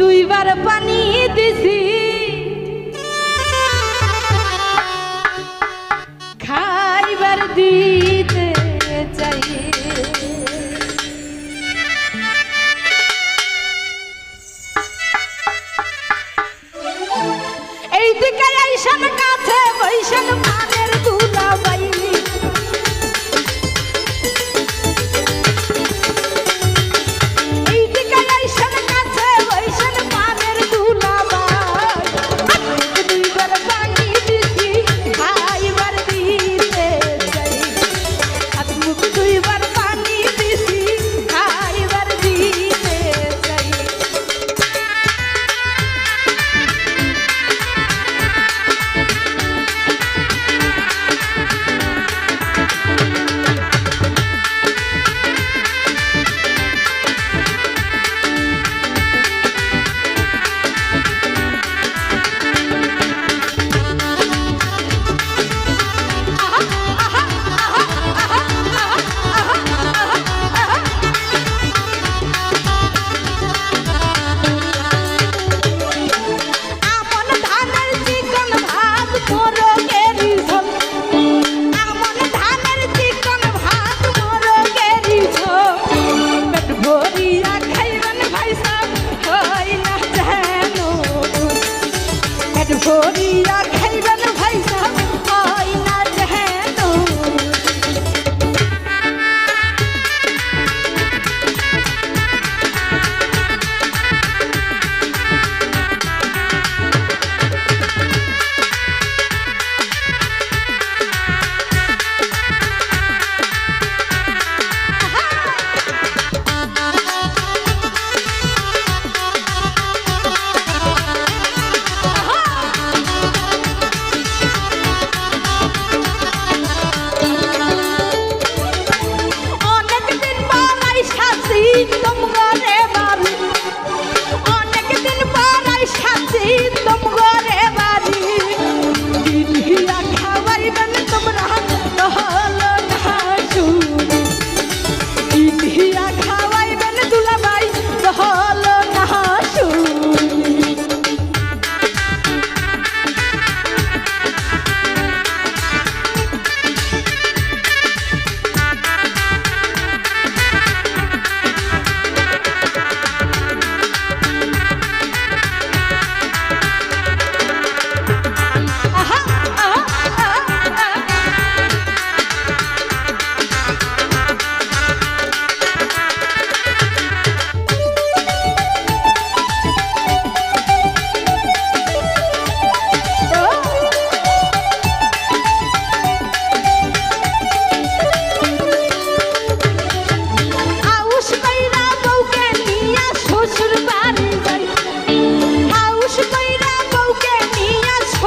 দুইবার পানি দিছি। খাইবার দিতে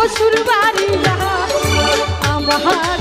শ্বশুর বাড়ি আমার